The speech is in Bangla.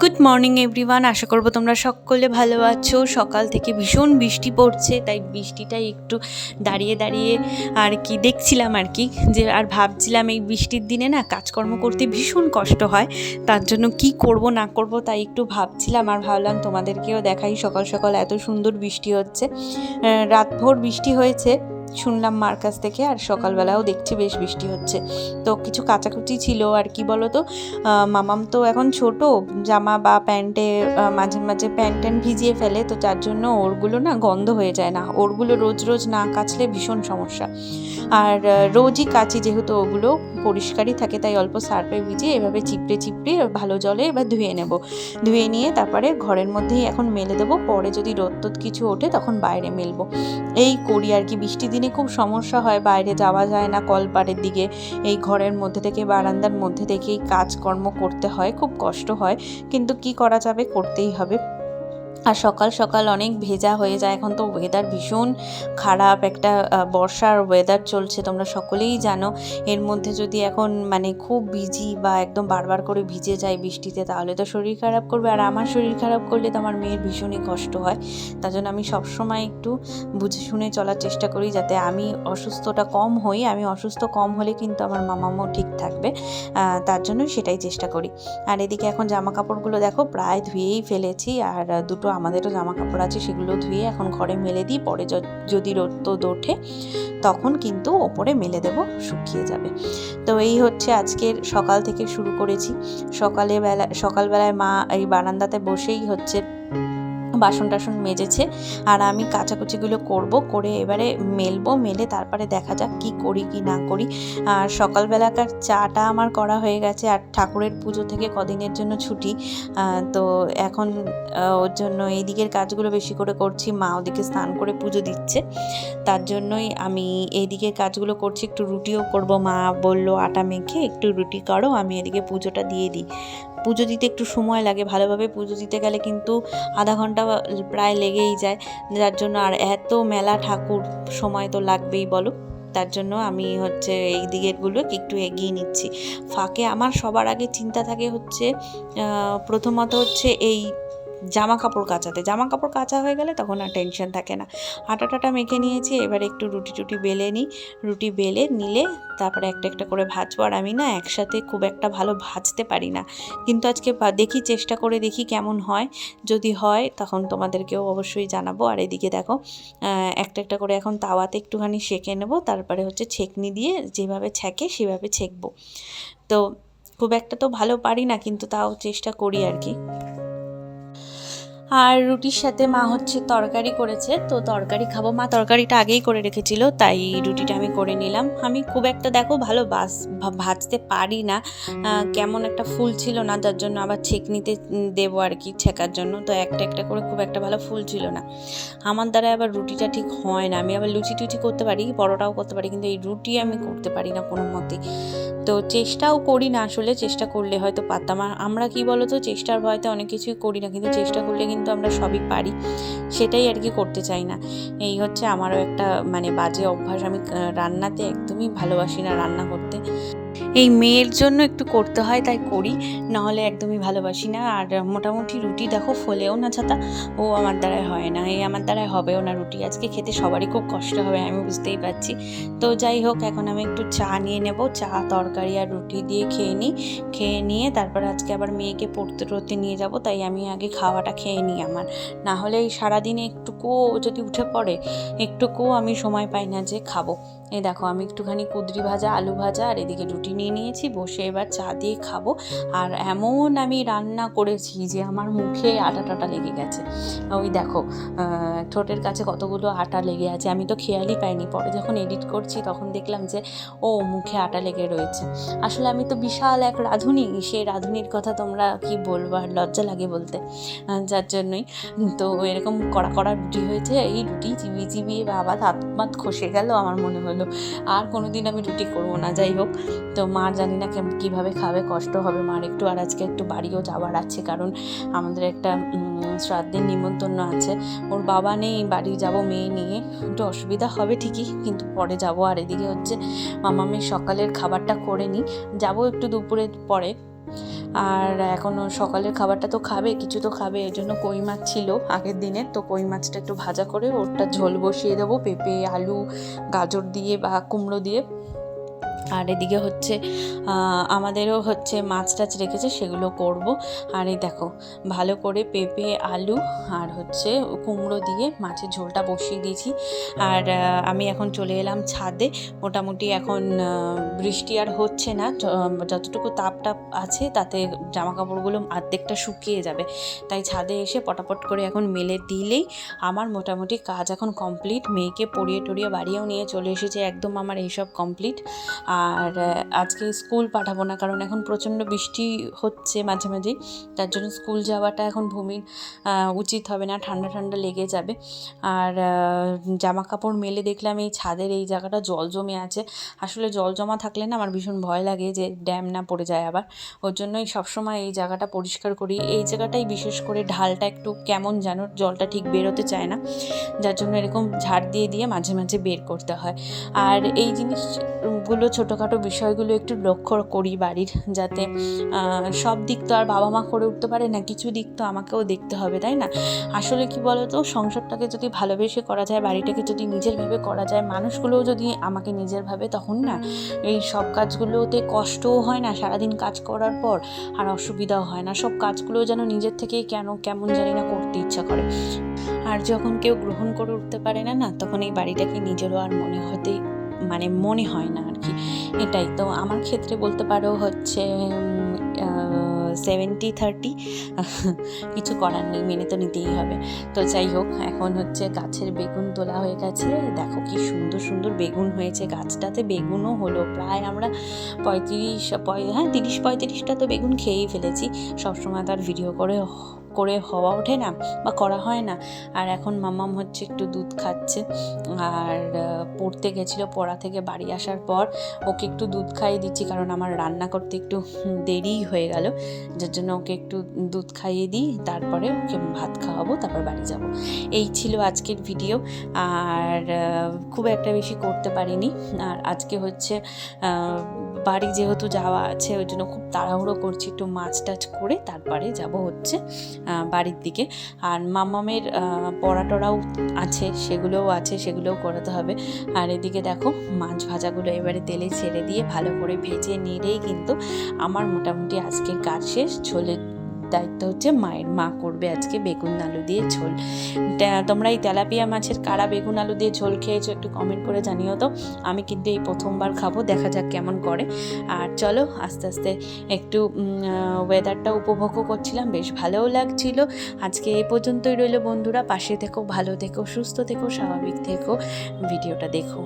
গুড মর্নিং এভরিওয়ান আশা করব তোমরা সকলে ভালো আছো। সকাল থেকে ভীষণ বৃষ্টি পড়ছে, তাই বৃষ্টিটাই একটু দাঁড়িয়ে দাঁড়িয়ে আর কি দেখছিলাম আর কি, যে আর ভাবছিলাম এই বৃষ্টির দিনে না কাজকর্ম করতে ভীষণ কষ্ট হয়, তার জন্য কি করব, না করব তাই একটু ভাবছিলাম আর ভাবলাম তোমাদেরকেও দেখাই সকাল সকাল এত সুন্দর বৃষ্টি হচ্ছে। রাতভর বৃষ্টি হয়েছে। শুনলাম মার কাছ থেকে আর সকালবেলাও দেখছি বেশ বৃষ্টি হচ্ছে। তো কিছু কাচাকুচি ছিল আর কি বলো তো মামাম তো এখন ছোট, জামা বা প্যান্টে মাঝে মাঝে প্যান্ট ট্যান্ট ভিজিয়ে ফেলে, তো যার জন্য ওরগুলো না গন্ধ হয়ে যায় না। ওরগুলো রোজ রোজ না কাচলে ভীষণ সমস্যা। আর রোজই কাচি যেহেতু ওগুলো পরিষ্কারই থাকে, তাই অল্প সার্ফে ভিজিয়ে এভাবে চিপড়ে চিপড়ে ভালো জলে এবার ধুয়ে নেব। ধুয়ে নিয়ে তারপরে ঘরের মধ্যেই এখন মেলে দেবো। পরে যদি রোদ টোদ কিছু ওঠে তখন বাইরে মেলবো। এই করি আর কি, বৃষ্টি দিনে খুব সমস্যা হয়, বাইরে যাওয়া যায় না কলপাড়ের দিকে, এই ঘরের মধ্যে থেকে, বারান্দার মধ্যে থেকেই কাজকর্ম করতে হয়, খুব কষ্ট হয়, কিন্তু কি করা যাবে, করতেই হবে। আর সকাল সকাল অনেক ভেজা হয়ে যায়। এখন তো ওয়েদার ভীষণ খারাপ, একটা বর্ষার ওয়েদার চলছে, তোমরা সকলেই জানো। এর মধ্যে যদি এখন মানে খুব ভিজি বা একদম বারবার করে ভিজে যায় বৃষ্টিতে, তাহলে তো শরীর খারাপ করবে। আর আমার শরীর খারাপ করলে তো আমার মেয়ের ভীষণই কষ্ট হয়। তার জন্য আমি সবসময় একটু বুঝে শুনে চলার চেষ্টা করি যাতে আমি অসুস্থটা কম হই। আমি অসুস্থ কম হলে কিন্তু আমার মামামও ঠিক থাকবে তার জন্য সেটাই চেষ্টা করি। আর এদিকে এখন জামা কাপড়গুলো দেখো প্রায় ধুয়েই ফেলেছি, আর দুটো আমাদেরও জামা কাপড় আছে সেগুলো ধুয়ে এখন ঘরে মেলে দিই, পরে যদি রোদ ওঠে তখন কিন্তু ওপরে মেলে দেব, শুকিয়ে যাবে। তো এই হচ্ছে আজকের সকাল থেকে শুরু করেছি। সকালে বেলা, সকালবেলায় মা এই বারান্দাতে বসেই হচ্ছে বাসন টাসন মেজেছে আর আমি কাচাকুচিগুলো করব, করে এবারে মেলবো, মেলে তারপরে দেখা যাক কি করি, কি না করি। আর সকালবেলাকার চাটা আমার করা হয়ে গেছে আর ঠাকুরের পুজো থেকে কদিনের জন্য ছুটি। তো এখন ওর জন্য এই দিকের কাজগুলো বেশি করে করছি, মা ওদিকে স্নান করে পুজো দিচ্ছে। তার জন্যই আমি এই কাজগুলো করছি, একটু রুটিও করব। মা বলল, আটা মেখে একটু রুটি করো, আমি এদিকে পুজোটা দিয়ে দিই। পুজো দিতে একটু সময় লাগে, ভালোভাবে পুজো দিতে গেলে কিন্তু আধা ঘণ্টা প্রায় লেগেই যায়। যার জন্য আর এত মেলা ঠাকুর সময় তো লাগবেই বলো। তার জন্য আমি হচ্ছে এই দিকেরগুলো একটু এগিয়ে নিচ্ছি। ফাঁকে আমার সবার আগে চিন্তা থাকে হচ্ছে প্রথমত হচ্ছে এই জামা কাপড় কাচাতে। জামা কাপড় কাচা হয়ে গেলে তখন আর টেনশন থাকে না। আটা টাটা মেখে নিয়েছি, এবার একটু রুটি টুটি বেলে নিই। রুটি বেলে নিলে তারপরে একটা একটা করে ভাজবো। আর আমি না একসাথে খুব একটা ভালো ভাজতে পারি না। কিন্তু আজকে দেখি চেষ্টা করে দেখি কেমন হয়। যদি হয় তখন তোমাদেরকেও অবশ্যই জানাব। আর এদিকে দেখো একটা একটা করে এখন তাওয়াতে একটুখানি সেঁকে নেব। তারপরে হচ্ছে ছেঁকনি দিয়ে যেভাবে ছেঁকে সেভাবে ছেঁকবো। তো খুব একটা তো ভালো পারি না, কিন্তু তাও চেষ্টা করি আর কি। আর রুটির সাথে মা হচ্ছে তরকারি করেছে, তো তরকারি খাব। মা তরকারিটা আগেই করে রেখেছিল, তাই রুটিটা আমি করে নিলাম। আমি খুব একটা, দেখো, ভালো বাস ভাজতে পারি না। কেমন একটা ফুল ছিল না যার জন্য আবার ছেঁকনিতে দেবো আর কি ছেঁকার জন্য, তো একটা একটা করে খুব একটা ভালো ফুল ছিল না। আমার দ্বারা আবার রুটিটা ঠিক হয় না। আমি আবার লুচি টুচি করতে পারি, পরোটাও করতে পারি, কিন্তু এই রুটি আমি করতে পারি না কোনো মতে তো চেষ্টাও করি না আসলে, চেষ্টা করলে হয়তো পারতাম। আর আমরা কি বলতো, চেষ্টার ভয়তে অনেক কিছুই করি না, কিন্তু চেষ্টা করলে কিন্তু আমরা সবই পারি। সেটাই আর কি করতে চাই না। এই হচ্ছে আমারও একটা মানে বাজে অভ্যাস। আমি রান্নাতে একদমই ভালোবাসি না রান্না করতে। এই মেয়ের জন্য একটু করতে হয়, তাই করি। নাহলে একদমই ভালোবাসি না। আর মোটামুটি রুটি দেখো ফোলেও না ছাতা, ও আমার দ্বারায় হয় না। এই আমার দ্বারায় হবেও না রুটি। আজকে খেতে সবারই খুব কষ্ট হবে, আমি বুঝতেই পারছি। তো যাই হোক, এখন আমি একটু চা নিয়ে নেব। চা, তরকারি আর রুটি দিয়ে খেয়ে নিই। খেয়ে নিয়ে তারপর আজকে আবার মেয়েকে পড়তে টড়তে নিয়ে যাব, তাই আমি আগে খাওয়াটা খেয়ে নিই আমার। না হলে এই সারাদিনে একটুকুও যদি উঠে পড়ে একটুকুও আমি সময় পাই না যে খাব। এই দেখো, আমি একটুখানি কুদরি ভাজা, আলু ভাজা আর এদিকে রুটি নিয়ে নিয়েছি, বসে এবার চা দিয়ে খাব। আর এমন আমি রান্না করেছি যে আমার মুখে আটা টাটা লেগে গেছে। ওই দেখো ঠোঁটের কাছে কতগুলো আটা লেগে আছে, আমি তো খেয়ালই পাইনি। পরে যখন এডিট করছি, তখন দেখলাম যে, ও, মুখে আটা লেগে রয়েছে। আসলে আমি তো বিশাল এক রাঁধুনি, সেই রাঁধুনির কথা তোমরা কি বলব, আর লজ্জা লাগে বলতে। যার জন্যই। তো এরকম কড়া কড়া রুটি হয়েছে, এই রুটি চিবিয়ে চিবিয়ে বাবা হাত মাত খসে গেল, আমার মনে হলো। আর কোনোদিন আমি রুটি করব না, যাই হোক। তো মা জানি না কীভাবে খাবে, কষ্ট হবে মার। একটু আর আজকে একটু বাড়িও যাওয়ার আছে, কারণ আমাদের একটা শ্রাদ্ধের নিমন্ত্রণ আছে। ওর বাবা নেই, বাড়ি যাব মেয়ে নিয়ে। একটু অসুবিধা হবে ঠিকই, কিন্তু পরে যাব। আর এদিকে হচ্ছে মামামের সকালের খাবারটা করে নিই। যাব একটু দুপুরের পরে। আর এখনও সকালের খাবারটা তো খাবে, কিছু তো খাবে, এর জন্য কই মাছ ছিল আগের দিনের তো কই মাছটা একটু ভাজা করে ওরটা ঝোল বসিয়ে দেবো, পেঁপে, আলু, গাজর দিয়ে বা কুমড়ো দিয়ে। আর এদিকে হচ্ছে আমাদেরও হচ্ছে মাছ টাছ রেখেছে, সেগুলো করব। আর এই দেখো, ভালো করে পেঁপে, আলু আর হচ্ছে কুমড়ো দিয়ে মাছের ঝোলটা বসিয়ে দিয়েছি। আর আমি এখন চলে এলাম ছাদে। মোটামুটি এখন বৃষ্টি আর হচ্ছে না। যতটুকু তাপ টাপ আছে, তাতে জামা কাপড়গুলো অর্ধেকটা শুকিয়ে যাবে। তাই ছাদে এসে পটাপট করে এখন মেলে দিলেই আমার মোটামুটি কাজ এখন কমপ্লিট। মেয়েকে পড়িয়ে টড়িয়ে বাড়িও নিয়ে চলে এসেছে, একদম আমার এইসব কমপ্লিট। আর আহ, আজকে স্কুল পাঠাবো না কারণ এখন প্রচণ্ড বৃষ্টি হচ্ছে মাঝে মাঝেই। তার জন্য স্কুল যাওয়াটা এখন ভূমির উচিত হবে না ঠান্ডা ঠান্ডা লেগে যাবে। আর জামা কাপড় মেলে দেখলাম এই ছাদের এই জায়গাটা জল জমে আছে। আসলে জল জমা থাকলে না আমার ভীষণ ভয় লাগে যে ড্যাম না পড়ে যায় আবার। ওর জন্যই সবসময় এই জায়গাটা পরিষ্কার করি। এই জায়গাটাই বিশেষ করে ঢালটা একটু কেমন যেন জলটা ঠিক বেরোতে চায় না। যার জন্য এরকম ঝাড় দিয়ে দিয়ে মাঝে মাঝে বের করতে হয়। আর এই জিনিসগুলো ছোটোখাটো বিষয়গুলো একটু লক্ষ্য করি বাড়ির, যাতে সব দিক তো আর বাবা মা করে উঠতে পারে না, কিছু দিক তো আমাকেও দেখতে হবে, তাই না? আসলে কি বলতো, সংসারটাকে যদি ভালোবেসে করা যায়, বাড়িটাকে যদি নিজের ভেবে করা যায়, মানুষগুলোও যদি আমাকে নিজের ভাবে তখন না, এই সব কাজগুলোতে কষ্টও হয় না, সারাদিন কাজ করার পর আর অসুবিধাও হয় না, সব কাজগুলো যেন নিজের থেকেই কেন, কেমন জানি না করতে ইচ্ছা করে। আর যখন কেউ গ্রহণ করে উঠতে পারে না না, তখন এই বাড়িটাকে নিজেরও আর মনে হতেই মানে মনে হয় না আর কি। এটাই তো আমার ক্ষেত্রে বলতে পারো হচ্ছে সেভেন্টি থার্টি কিছু করার নেই, মেনে তো নিতেই হবে। তো যাই হোক, এখন হচ্ছে গাছের বেগুন তোলা হয়ে গেছে। দেখো কি সুন্দর সুন্দর বেগুন হয়েছে। গাছটাতে বেগুনও হলো। প্রায় আমরা পঁয়ত্রিশ, পঁয়- হ্যাঁ তিরিশ, পঁয়ত্রিশটা তো বেগুন খেয়েই ফেলেছি। সবসময় তার ভিডিও করে করে হওয়া ওঠে না বা করা হয় না। আর এখন মামাম হচ্ছে একটু দুধ খাচ্ছে। আর পড়তে গেছিল পড়া থেকে বাড়ি আসার পর। ওকে একটু দুধ খাইয়ে দিচ্ছি কারণ আমার রান্না করতে একটু দেরি হয়ে গেল। যার জন্য ওকে একটু দুধ খাইয়ে দিই। তারপরে ওকে ভাত খাওয়াবো, তারপর বাড়ি যাব। এই ছিল আজকের ভিডিও। আর খুব একটা বেশি করতে পারিনি। আর আজকে হচ্ছে বাড়ি যেহেতু যাওয়া আছে, ওই জন্য খুব তাড়াহুড়ো করছি একটু মাছ টাছ করে তারপরে যাব হচ্ছে বাড়ির দিকে। আর মামামের পড়া টড়াও আছে, সেগুলোও আছে, সেগুলোও করাতে হবে। আর এদিকে দেখো, মাছ ভাজাগুলো এবারে তেলে ছেড়ে দিয়ে ভালো করে ভেজে নিলেই কিন্তু আমার মোটামুটি আজকে কাজ শেষ। ঝোলের দায়িত্ব হচ্ছে মায়ের। মা করবে আজকে বেগুন আলু দিয়ে ঝোল। তোমরা এই তেলাপিয়া মাছের কারা বেগুন আলু দিয়ে ঝোল খেয়েছো একটু কমেন্ট করে জানিও তো। আমি কিন্তু এই প্রথমবার খাব, দেখা যাক কেমন করে। আর চলো আস্তে আস্তে একটু ওয়েদারটা উপভোগও করছিলাম, বেশ ভালোও লাগছিল। আজকে এই পর্যন্তই রইল বন্ধুরা, পাশে থেকো, ভালো থেকো, সুস্থ থেকো, স্বাভাবিক থেকো। ভিডিওটা দেখো।